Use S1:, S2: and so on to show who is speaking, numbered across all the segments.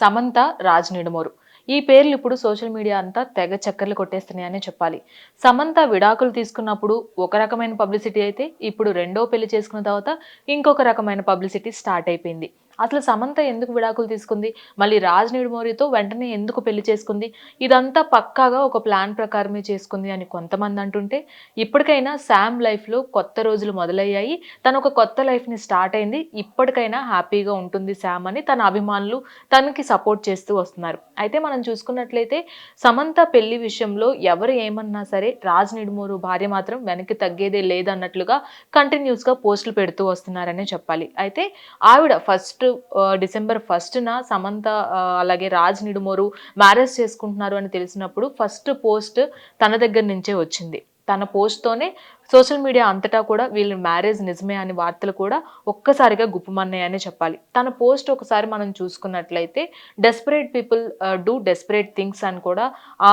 S1: సమంత రాజ్ నిడుమూరు. ఈ పేర్లు ఇప్పుడు సోషల్ మీడియా అంతా తెగ చక్కర్లు కొట్టేస్తున్నాయనే చెప్పాలి. సమంత విడాకులు తీసుకున్నప్పుడు ఒక రకమైన పబ్లిసిటీ అయితే ఇప్పుడు రెండో పెళ్ళి చేసుకున్న తర్వాత ఇంకొక రకమైన పబ్లిసిటీ స్టార్ట్ అయిపోయింది. అసలు సమంత ఎందుకు విడాకులు తీసుకుంది? మళ్ళీ రాజ్ నిడుమోరితో వెంటనే ఎందుకు పెళ్ళి చేసుకుంది? ఇదంతా పక్కాగా ఒక ప్లాన్ ప్రకారమే చేసుకుంది అని కొంతమంది అంటుంటే ఇప్పటికైనా శామ్ లైఫ్లో కొత్త రోజులు మొదలయ్యాయి. తను ఒక కొత్త లైఫ్ని స్టార్ట్ అయింది. ఇప్పటికైనా హ్యాపీగా ఉంటుంది శామ్ అని తన అభిమానులు తనకి సపోర్ట్ చేస్తూ వస్తున్నారు. అయితే మనం చూసుకున్నట్లయితే సమంత పెళ్ళి విషయంలో ఎవరు ఏమన్నా సరే రాజ్ నిడుమూరు భార్య మాత్రం వెనక్కి తగ్గేదే లేదన్నట్లుగా కంటిన్యూస్గా పోస్టులు పెడుతూ వస్తున్నారనే చెప్పాలి. అయితే ఆవిడ ఫస్ట్ డిసెంబర్ ఫస్ట్న సమంత అలాగే రాజ్ నిడుమోరు మ్యారేజ్ చేసుకుంటున్నారు అని తెలిసినప్పుడు ఫస్ట్ పోస్ట్ తన దగ్గర నుంచే వచ్చింది. తన పోస్ట్తోనే సోషల్ మీడియా అంతటా కూడా వీళ్ళ మ్యారేజ్ నిజమే అని వార్తలు కూడా ఒక్కసారిగా గుప్పమన్నాయనే చెప్పాలి. తన పోస్ట్ ఒకసారి మనం చూసుకున్నట్లయితే desperate people do desperate things అని కూడా ఆ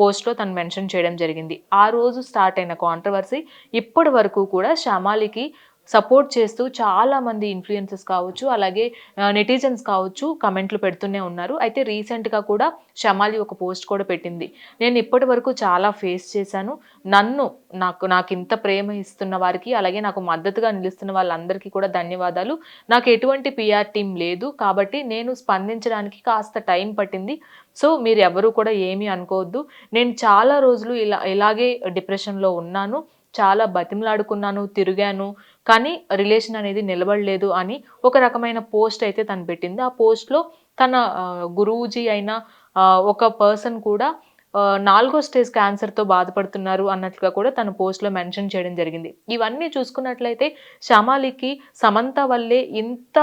S1: పోస్ట్లో తను మెన్షన్ చేయడం జరిగింది. ఆ రోజు స్టార్ట్ అయిన కాంట్రవర్సీ ఇప్పటి వరకు కూడా శ్యామాలికి సపోర్ట్ చేస్తూ చాలా మంది ఇన్ఫ్లుయెన్సెస్ కావచ్చు అలాగే నెటిజన్స్ కావచ్చు కమెంట్లు పెడుతూనే ఉన్నారు. అయితే రీసెంట్గా కూడా షమాలి ఒక పోస్ట్ కూడా పెట్టింది. నేను ఇప్పటి వరకు చాలా ఫేస్ చేశాను. నన్ను నాకు నాకు ఇంత ప్రేమ ఇస్తున్న వారికి అలాగే నాకు మద్దతుగా నిలుస్తున్న వాళ్ళందరికీ కూడా ధన్యవాదాలు. నాకు ఎటువంటి పిఆర్ టీం లేదు కాబట్టి నేను స్పందించడానికి కాస్త టైం పట్టింది. సో మీరు ఎవరు కూడా ఏమీ అనుకోవద్దు. నేను చాలా రోజులు ఇలా ఇలాగే డిప్రెషన్లో ఉన్నాను. చాలా బతిమలాడుకున్నాను తిరిగాను కానీ రిలేషన్ అనేది నిలబడలేదు అని ఒక రకమైన పోస్ట్ అయితే తను పెట్టింది. ఆ పోస్ట్లో తన గురూజీ అయిన ఒక పర్సన్ కూడా నాలుగో స్టేజ్ క్యాన్సర్తో బాధపడుతున్నారు అన్నట్లుగా కూడా తన పోస్ట్లో మెన్షన్ చేయడం జరిగింది. ఇవన్నీ చూసుకున్నట్లయితే శ్యామాలికి సమంత వల్లే ఇంత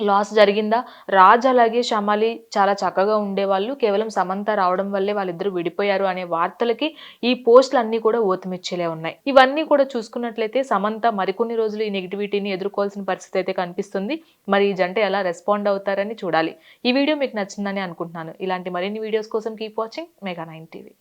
S1: లాస్ జరిగిందా? రాజ్ అలాగే షమాలి చాలా చక్కగా ఉండేవాళ్ళు. కేవలం సమంత రావడం వల్లే వాళ్ళిద్దరూ విడిపోయారు అనే వార్తలకి ఈ పోస్టులు అన్నీ కూడా ఓతమిచ్చేలే ఉన్నాయి. ఇవన్నీ కూడా చూసుకున్నట్లయితే సమంత మరికొన్ని రోజులు ఈ నెగిటివిటీని ఎదుర్కోవాల్సిన పరిస్థితి అయితే కనిపిస్తుంది. మరి ఈ జంట ఎలా రెస్పాండ్ అవుతారని చూడాలి. ఈ వీడియో మీకు నచ్చిందని అనుకుంటున్నాను. ఇలాంటి మరిన్ని వీడియోస్ కోసం keep watching mega nine TV